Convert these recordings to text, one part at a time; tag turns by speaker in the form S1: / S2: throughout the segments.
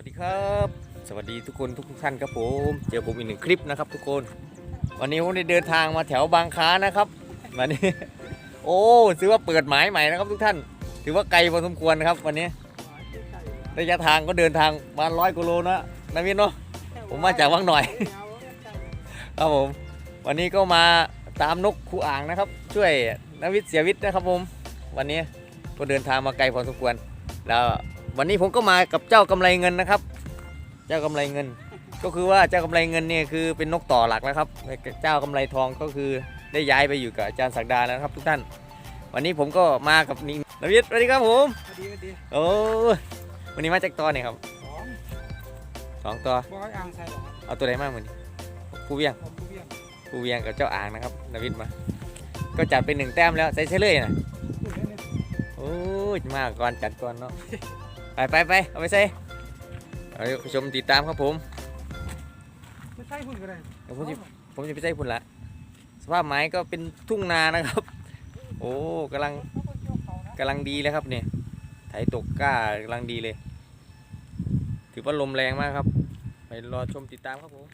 S1: วัสดีครับ สวัสดีทุกคนทุกท่านครับผมเจอผมอีกหนึ่งคลิปนะครับ ทุกคน วันนี้ผมได้เดินทางมาแถวบางค้านะครับวันนี้ โอ้ถือว่าเปิดหมายใหม่นะครับทุกท่าน ถือว่าไกลพอสมควรนะครับ วันนี้ระยะทางก็เดินทางประมาร้อยกิโลนะนาวินเนาะผมมาจากวังหน่อย ครับผม วันนี้ก็มาตามนกคูอ่างนะครับ ช่วยนวิทย์เสียวิทย์นะครับผม วันนี้ก็เดินทางมาไกลพอสมควร แล้ว วันนี้ผมก็มากับเจ้ากำไรเงินนะครับ เจ้ากำไรเงิน ก็คือว่าเจ้ากำไรเงินเนี่ยคือเป็นนกต่อหลักแล้วครับ เจ้ากำไรทองก็คือได้ย้ายไปอยู่กับอาจารย์ศักดาแล้วนะครับ ทุกท่าน วันนี้ผมก็มากับนิงนวิทย์สวัสดีครับผม
S2: พอดีพอดี
S1: โอ้ยวันนี้มาจากตัวเนี่ยครับ
S2: สอง
S1: สองตัว
S2: บอยอ่างใส่หรอ
S1: เอาตัวไหนมากมือนี้ผู้เวียง
S2: ผมผู้เบี้ย
S1: ผู้เวียงกับเจ้าอ่างนะครับนวิทย์มา ก็จัดเป็นหนึ่งแต้มแล้วใส่เฉลยนะ
S2: พูดเล่นเลย
S1: โอ้ยมากก่อนจัดก่อนเนาะ ไปไปไปเอาไปใส่เอาไปชมติดตามครับผม
S2: ไม่ใช่พูดก็ได้
S1: เดี๋ยวผมจะผมจะไปใส่พุ่นละสภาพไม้ก็เป็นทุ่งนานะครับ โอ้กำลังกำลังดีเลยครับเนี่ยไถตกกล้ากำลังดีเลย ถือว่าลมแรงมากครับ ไปรอชมติดตามครับผม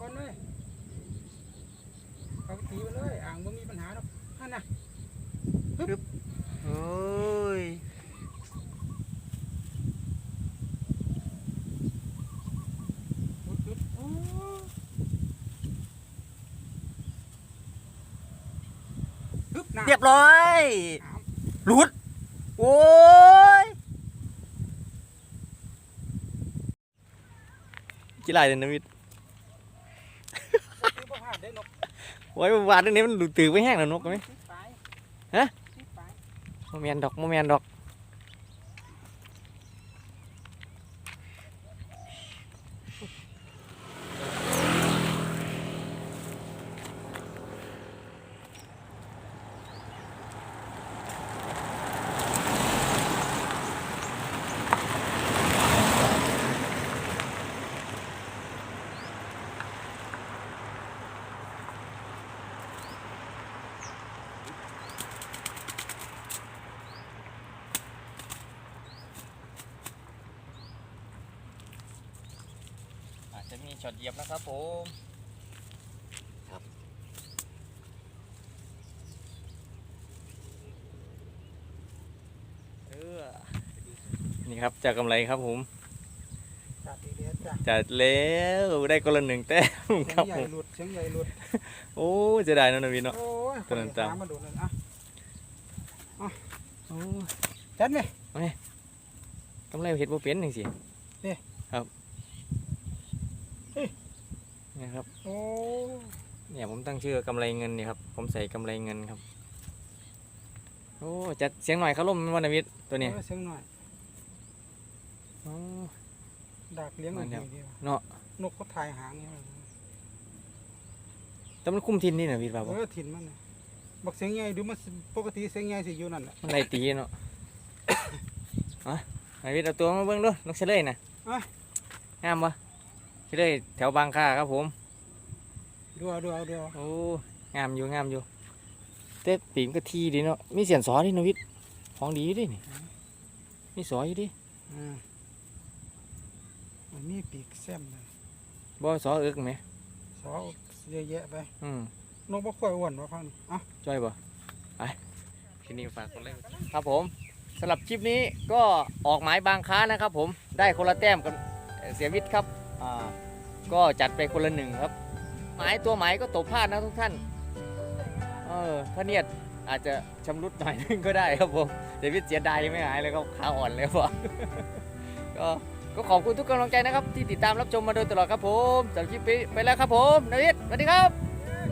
S2: ก้อนเลยเขาตีไปเลยอ่างไม่มีปัญหาหรอกนั่นนะ
S1: โอ้ย
S2: ปุ๊บปุ๊บโอ้ปึ๊บน้ำ
S1: เรียบร้อย
S2: น้
S1: หลุด โอ้ยกี่ลายเนี่ยนวิทย์ำ
S2: คือบ่พลาดได้นก
S1: โอ้ยวานตรงนี้มันดูตื่นไปแห้งแล้วนกไหมฮะโมเมนดอกโมเมนดอก มีช็อตเหยียบนะครับผมครับเออนี่ครับจากกำไรครับผม
S2: จัดอีกแล้วจ้ะ
S1: จัดแล้วได้คนละหนึ่งแต้ม
S2: เสี
S1: ค
S2: ย
S1: รั
S2: ง
S1: บ
S2: ใหญ่
S1: ผม
S2: หลุดเสียงใหญ่หลุด
S1: โอ้จะได้นะนวินเนาะ
S2: โอ้ย
S1: ตัวนั้นจ้ะ
S2: หามาโดนเลยอะ
S1: โอ้
S2: จัดไหม
S1: กำไรเห็ดบ่เป็นจริงสิ
S2: นี่
S1: ครับ
S2: เฮ้ย
S1: เนี่ยครับ
S2: โอ้
S1: เนี่ยผมตั้งชื่อกำไรเงินนี่ครับ ผมใส่กำไรเงินครับ โอ้จัดเสียงหน่อยเขาล่มวันนวิทย์ตัวเนี้ย
S2: เออเสียงหน่อย
S1: โอ้
S2: ดักเลี้ยง
S1: มั
S2: มันน
S1: เนี่ย
S2: ดีว่ะ
S1: เนาะ
S2: นกก็ถ่ายหางอย่างเงี้ย
S1: แต่มันคุ้มทินนี่นะพี่ป่าว
S2: เออถิ่นมันน่ะบักเสียงใหญ่ดูมันสิปกติเสียงใหญ่สิอยู่นั่นแหละ
S1: มันไรตีเนาะอะไอพี่เอาตัวมาเบิ่งดูนกเฉลยนะงามปะ เฉลยแถวบางค่าครับผม
S2: ดูเอาดูเอาดูเอา
S1: โอ้งามอยู่งามอยู่เต้ปีนก็ทีดีเนาะมีเสียนสอดินวิทย์ของดีอยู่ดินี่มีสออยู่ดิ
S2: อ่ามันมีปีกแซมเลย
S1: บ่สอเอิกไหม
S2: สอเยอะแยะไป
S1: อืม
S2: นกบ่ค่อยอ้วนว่าพังนี่เอะ
S1: จ้อยบ่ไปคลิปนี้ฝากคนเล่นครับผมสำหรับคลิปนี้ก็ออกหมายบางค้านะครับผมได้คนละแต้มกับเอ่อเสียวิทย์ครับ อ่าก็จัดไปคนละหนึ่งครับ หมายตัวหมายก็ตกพลาดนะทุกท่าน เออพระเนียดอาจจะชำรุดหน่อยนึงก็ได้ครับผมเสียวิทย์เสียดายไม่หายเลยครับขาอ่อนเลยวะก็ก็ขอบคุณทุกกำลังใจนะครับ ที่ติดตามรับชมมาโดยตลอดครับผมสำหรับคลิปนี้ไปแล้วครับผมนาวิทย์สวัสดีครับ